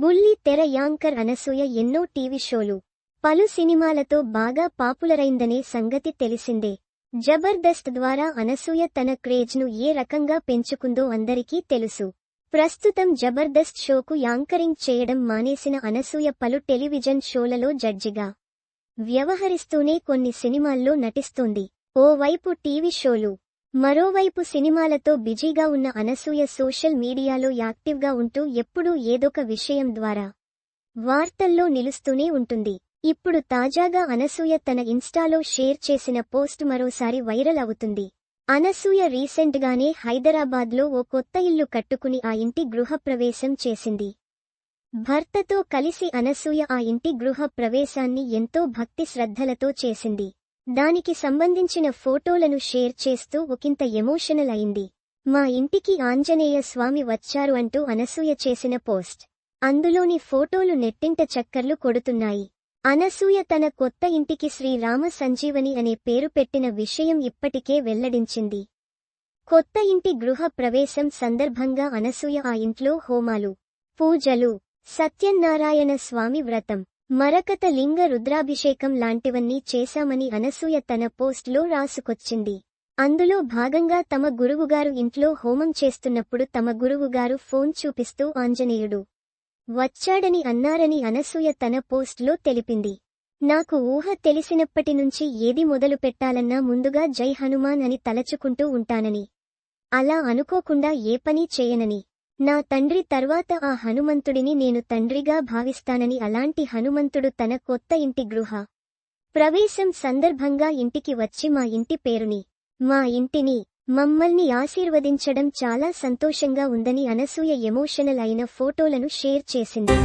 బుల్లి తెర యాంకర్ అనసూయ ఎన్నో టీవీ షోలు. పలు సినిమాలతో బాగా పాపులరైందనే సంగతి తెలిసిందే. జబర్దస్త్ ద్వారా అనసూయ తన క్రేజ్ను ఏ రకంగా పెంచుకుందో అందరికీ తెలుసు. ప్రస్తుతం జబర్దస్త్ షోకు యాంకరింగ్ చేయడం మానేసిన అనసూయ పలు టెలివిజన్ షోలలో జడ్జిగా వ్యవహరిస్తూనే కొన్ని సినిమాల్లో నటిస్తోంది. ఓవైపు టీవీ షోలు మరోవైపు సినిమాలతో బిజీగా ఉన్న అనసూయ సోషల్ మీడియాలో యాక్టివ్గా ఉంటూ ఎప్పుడూ ఏదొక విషయం ద్వారా వార్తల్లో నిలుస్తూనే ఉంటుంది. ఇప్పుడు తాజాగా అనసూయ తన ఇన్స్టాలో షేర్ చేసిన పోస్ట్ మరోసారి వైరల్ అవుతుంది. అనసూయ రీసెంట్గానే హైదరాబాద్లో ఓ కొత్త ఇల్లు కట్టుకుని ఆ ఇంటి గృహప్రవేశం చేసింది. భర్తతో కలిసి అనసూయ ఆ ఇంటి గృహ ప్రవేశాన్ని ఎంతో భక్తి శ్రద్ధలతో చేసింది. దానికి సంబంధించిన ఫోటోలను షేర్ చేస్తూ ఒకంత ఎమోషనల్ అయింది. మా ఇంటికి ఆంజనేయ స్వామి వచ్చారు అంటూ అనసూయ చేసిన పోస్ట్. అందులోని ఫోటోలు నెట్టింట చక్కర్లు కొడుతున్నాయి. అనసూయ తన కొత్త ఇంటికి శ్రీరామ సంజీవని అనే పేరు పెట్టిన విషయం ఇప్పటికే వెల్లడించింది. కొత్త ఇంటి గృహ ప్రవేశం సందర్భంగా అనసూయ ఆ ఇంట్లో హోమాలు పూజలు సత్యనారాయణ స్వామి వ్రతం మరకత లింగ రుద్రాభిషేకం లాంటివన్నీ చేశామని అనసూయ తన పోస్ట్లో రాసుకొచ్చింది. అందులో భాగంగా తమ గురువుగారు ఇంట్లో హోమం చేస్తున్నప్పుడు తమ గురువుగారు ఫోన్ చూపిస్తూ ఆంజనేయుడు. వచ్చాడని అన్నారని అనసూయ తన పోస్ట్లో తెలిపింది. నాకు ఊహ తెలిసినప్పటి నుంచి ఏది మొదలు పెట్టాలన్నా ముందుగా జై హనుమాన్ అని తలచుకుంటూ ఉంటానని. అలా అనుకోకుండా ఏ పని చేయనని. నా తండ్రి తర్వాత ఆ హనుమంతుడిని నేను తండ్రిగా భావిస్తానని అలాంటి హనుమంతుడు తన కొత్త ఇంటి గృహ ప్రవేశం సందర్భంగా ఇంటికి వచ్చి మా ఇంటి పేరుని మా ఇంటిని మమ్మల్ని ఆశీర్వదించడం చాలా సంతోషంగా ఉందని అనసూయ ఎమోషనల్ అయిన ఫోటోలను షేర్ చేసింది.